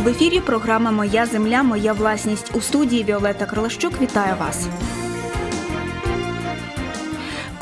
В ефірі програма Моя земля, моя власність у студії Віолета Крилащук. Вітаю вас.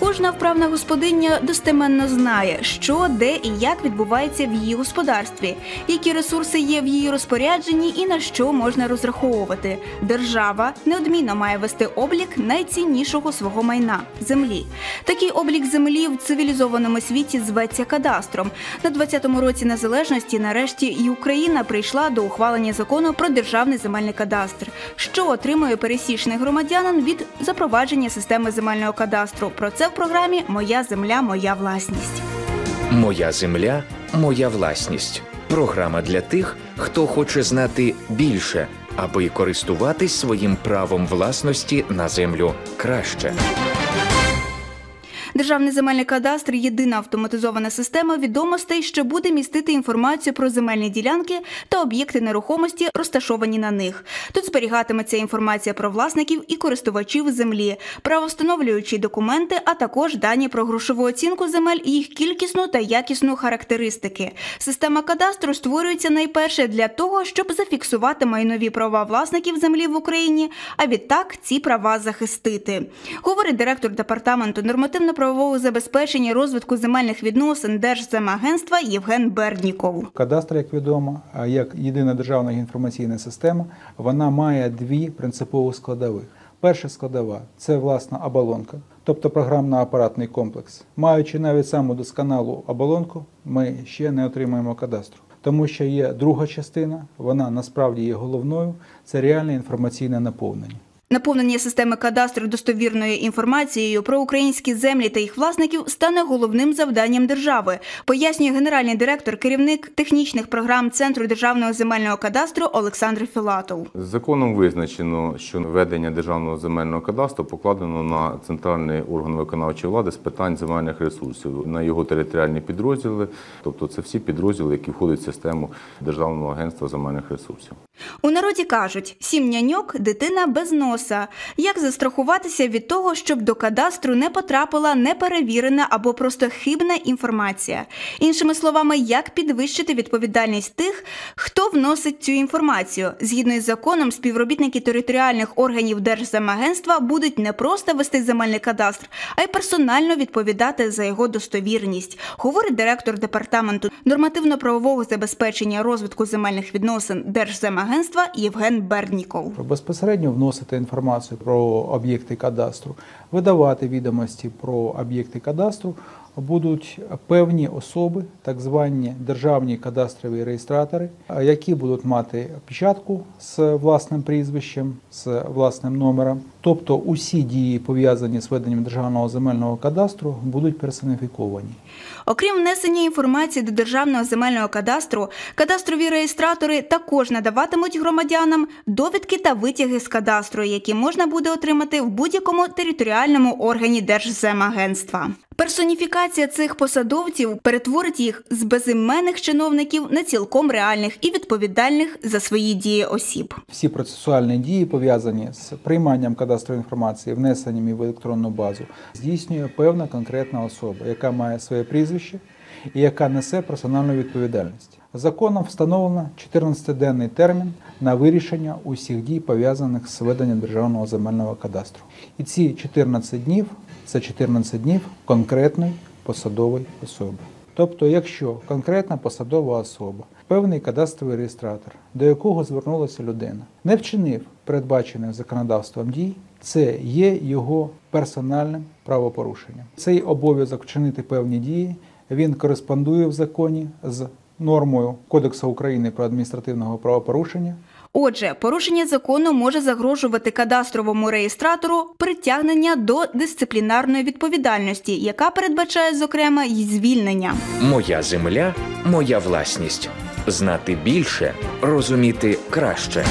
Кожна вправна господиня достеменно знає, що, де і як відбувається в її господарстві, які ресурси є в її розпорядженні і на що можна розраховувати. Держава неодмінно має вести облік найціннішого свого майна землі. Такий облік землі в цивілізованому світі зветься кадастром. На 20-му році незалежності нарешті і Україна прийшла до ухвалення закону про державний земельний кадастр, що отримує пересічний громадянин від запровадження системи земельного кадастру. Про це в програмі Моя земля, моя власність. Моя земля, моя власність. Програма для тих, хто хоче знати більше, аби користуватись своїм правом власності на землю краще. Державний земельний кадастр єдина автоматизована система відомостей, що буде містити інформацію про земельні ділянки та об'єкти нерухомості, розташовані на них. Тут зберігатиметься інформація про власників і користувачів землі, правовстановлюючі документи, а також дані про грошову оцінку земель, їх кількісну та якісну характеристики. Система кадастру створюється найперше для того, щоб зафіксувати майнові права власників землі в Україні, а відтак ці права захистити. Говорить директор департаменту нормативно правового забезпечення розвитку земельних відносин Держземагентства Євген Берніков. Кадастр, як відомо, як єдина державна інформаційна система, вона має дві принципові складових. Перша складова це власна оболонка, тобто програмно-апаратний комплекс. Маючи навіть саму досконалу оболонку, ми ще не отримаємо кадастру. Тому що є друга частина, вона насправді є головною, це реальне інформаційне наповнення. Наповнення системи кадастру достовірною інформацією про українські землі та їх власників стане головним завданням держави, пояснює генеральний директор, керівник технічних програм Центру державного земельного кадастру Олександр Філатов. Законом визначено, що ведення державного земельного кадастру покладено на центральний орган виконавчої влади з питань земельних ресурсів, на його територіальні підрозділи, тобто це всі підрозділи, які входять в систему Державного агентства земельних ресурсів. У народі кажуть: сім няньок, дитина без носа. Як застрахуватися від того, щоб до кадастру не потрапила неперевірена або просто хибна інформація? Іншими словами, як підвищити відповідальність тих, хто вносить цю інформацію? Згідно із законом, співробітники територіальних органів Держземагентства будуть не просто вести земельний кадастр, а й персонально відповідати за його достовірність, говорить директор департаменту нормативно-правового забезпечення розвитку земельних відносин Держземагентства Євген Берніков. Безпосередньо вносити інформацію про об'єкти кадастру, видавати відомості про об'єкти кадастру будуть певні особи, так звані державні кадастрові реєстратори, які будуть мати печатку з власним прізвищем, з власним номером. Тобто усі дії пов'язані з веденням державного земельного кадастру будуть персоніфіковані. Окрім внесення інформації до державного земельного кадастру, кадастрові реєстратори також надаватимуть громадянам довідки та витяги з кадастру, які можна буде отримати в будь-якому територіальному органі Держземагентства. Персоніфікація цих посадовців перетворить їх з безіменних чиновників на цілком реальних і відповідальних за свої дії осіб. Всі процесуальні дії пов'язані з прийманням кадастрової інформації, внесенням її в електронну базу, здійснює певна конкретна особа, яка має своє прізвище і яка несе персональну відповідальність. Законом встановлено 14-денний термін на вирішення усіх дій пов'язаних з веденням державного земельного кадастру. І ці 14 днів це 14 днів конкретної посадової особи. Тобто, якщо конкретна посадова особа, певний кадастровий реєстратор, до якого звернулася людина, не вчинив передбачених законодавством дій, це є його персональним правопорушенням. Цей обов'язок вчинити певні дії він кореспондує в законі з нормою Кодексу України про адміністративного правопорушення. Отже, порушення закону може загрожувати кадастровому реєстратору притягнення до дисциплінарної відповідальності, яка передбачає, зокрема, й звільнення. Моя земля, моя власність. Знати більше, розуміти краще.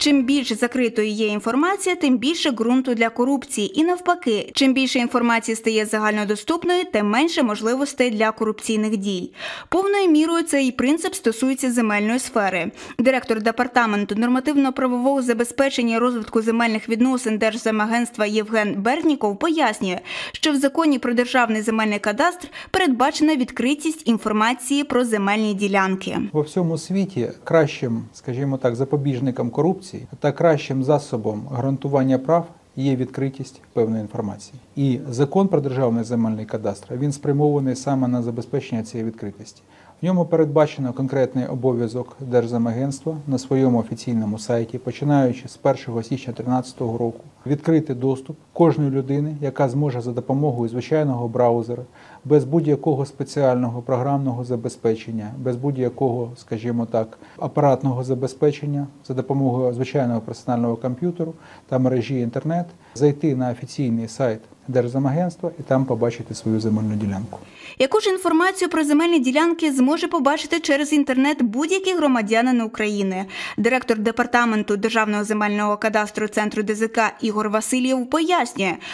Чим більш закритою є інформація, тим більше ґрунту для корупції. І навпаки, чим більше інформації стає загальнодоступною, тим менше можливостей для корупційних дій. Повною мірою цей принцип стосується земельної сфери. Директор департаменту нормативно-правового забезпечення розвитку земельних відносин Держземагентства Євген Берніков пояснює, що в законі про державний земельний кадастр передбачена відкритість інформації про земельні ділянки. Во всьому світі кращим, скажімо так, запобіжником корупції та кращим засобом гарантування прав є відкритість певної інформації. І закон про державний земельний кадастр він спрямований саме на забезпечення цієї відкритості. В ньому передбачено конкретний обов'язок Держземагентства на своєму офіційному сайті, починаючи з 1 січня 2013 року, відкрити доступ кожної людини, яка зможе за допомогою звичайного браузера, без будь-якого спеціального програмного забезпечення, без будь-якого, скажімо так, апаратного забезпечення за допомогою звичайного персонального комп'ютеру та мережі інтернет, зайти на офіційний сайт Держземагентства і там побачити свою земельну ділянку. Яку ж інформацію про земельні ділянки зможе побачити через інтернет будь-який громадянин України? Директор департаменту державного земельного кадастру центру ДЗК Ігор Васильєв пояснює,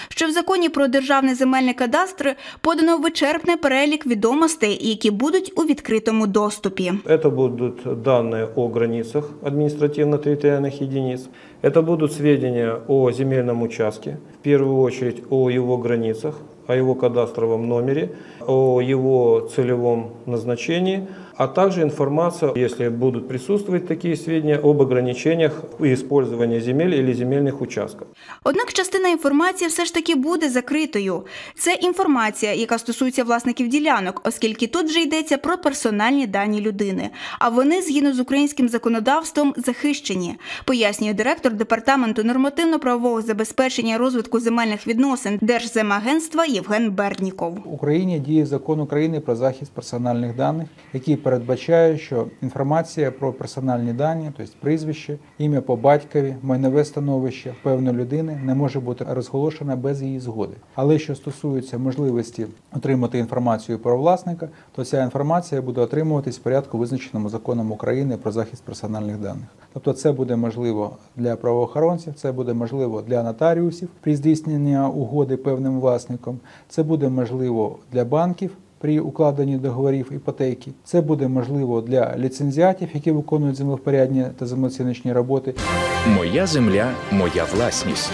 що в законі про державний земельний кадастр подано вичерпний перелік відомостей, які будуть у відкритому доступі. Это будут данные о границах административно-территориальных единиц. Это будут сведения о земельном участке, в первую очередь о его границах, о его кадастровом номере, о его целевом назначении, а также информация, если будут присутствовать такие сведения, об ограничениях использования земель или земельных участков. Однак частина інформації все ж таки буде закритою. Це інформація, яка стосується власників ділянок, оскільки тут вже йдеться про персональні дані людини. А вони, згідно з українським законодавством, захищені, пояснює директор департаменту нормативно-правового забезпечення і розвитку земельних відносин Держземагентства Євген Берніков. В Україні діє закон України про захист персональних даних, який передбачає, що інформація про персональні дані, тобто прізвище, ім'я по батькові, майнове становище певної людини не може бути розголошена без її згоди. Але що стосується можливості отримати інформацію про власника, то ця інформація буде отримуватись в порядку, визначеному законом України про захист персональних даних. Тобто, це буде можливо для правоохоронців, це буде можливо для нотаріусів при здійсненні угоди певним власником, це буде можливо для банків. При укладенні договорів іпотеки це буде можливо для ліцензіатів, які виконують землевпорядні та землеоціночні роботи. Моя земля, моя власність.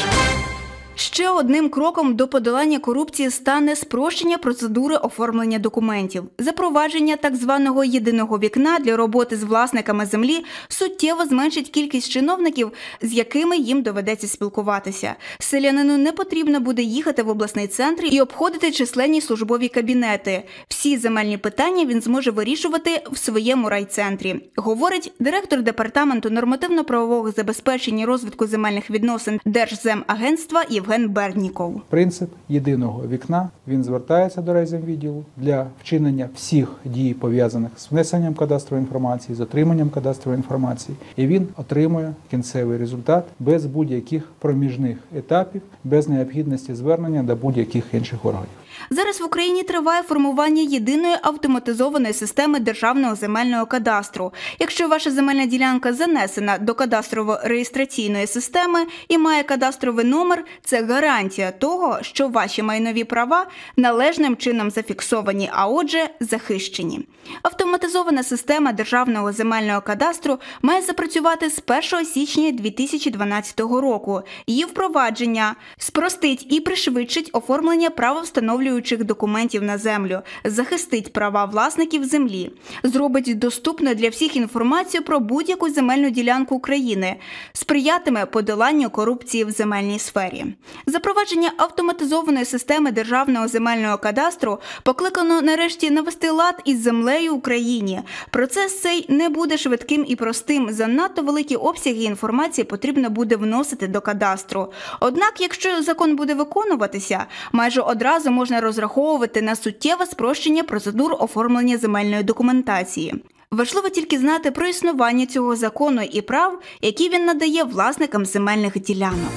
Ще одним кроком до подолання корупції стане спрощення процедури оформлення документів. Запровадження так званого єдиного вікна для роботи з власниками землі суттєво зменшить кількість чиновників, з якими їм доведеться спілкуватися. Селянину не потрібно буде їхати в обласний центр і обходити численні службові кабінети. Всі земельні питання він зможе вирішувати в своєму райцентрі, говорить директор департаменту нормативно-правового забезпечення розвитку земельних відносин Держземагентства Євген Берніков. Принцип єдиного вікна він звертається до райземвідділу для вчинення всіх дій пов'язаних з внесенням кадастрової інформації, з отриманням кадастрової інформації, і він отримує кінцевий результат без будь-яких проміжних етапів, без необхідності звернення до будь-яких інших органів. Зараз в Україні триває формування єдиної автоматизованої системи державного земельного кадастру. Якщо ваша земельна ділянка занесена до кадастрово-реєстраційної системи і має кадастровий номер, це гарантія того, що ваші майнові права належним чином зафіксовані, а отже, захищені. Автоматизована система державного земельного кадастру має запрацювати з 1 січня 2012 року. Її впровадження спростить і пришвидшить оформлення правовстановлюючих документів на землю, захистить права власників землі, зробить доступною для всіх інформацію про будь-яку земельну ділянку України, сприятиме подоланню корупції в земельній сфері. Запровадження автоматизованої системи державного земельного кадастру покликано нарешті навести лад із землею Україні. Процес цей не буде швидким і простим. Занадто великі обсяги інформації потрібно буде вносити до кадастру. Однак, якщо закон буде виконуватися, майже одразу можна розраховувати на суттєве спрощення процедур оформлення земельної документації. Важливо тільки знати про існування цього закону і прав, які він надає власникам земельних ділянок.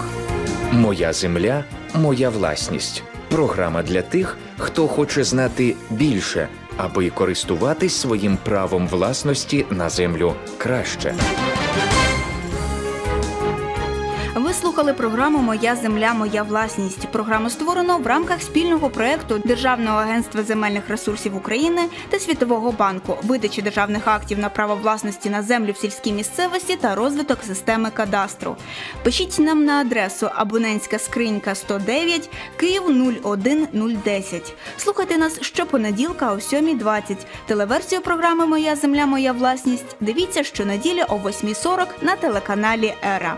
Моя земля, моя власність. Програма для тих, хто хоче знати більше, аби користуватись своїм правом власності на землю краще. Слухали програму Моя земля, моя власність. Програму створено в рамках спільного проекту Державного агентства земельних ресурсів України та Світового банку, видачі державних актів на право власності на землю в сільській місцевості та розвиток системи кадастру. Пишіть нам на адресу абонентська скринька 109 Київ 01010. Слухайте нас щопонеділка о 7.20. Телеверсію програми Моя земля, моя власність. Дивіться щонеділі о 8.40 на телеканалі Ера.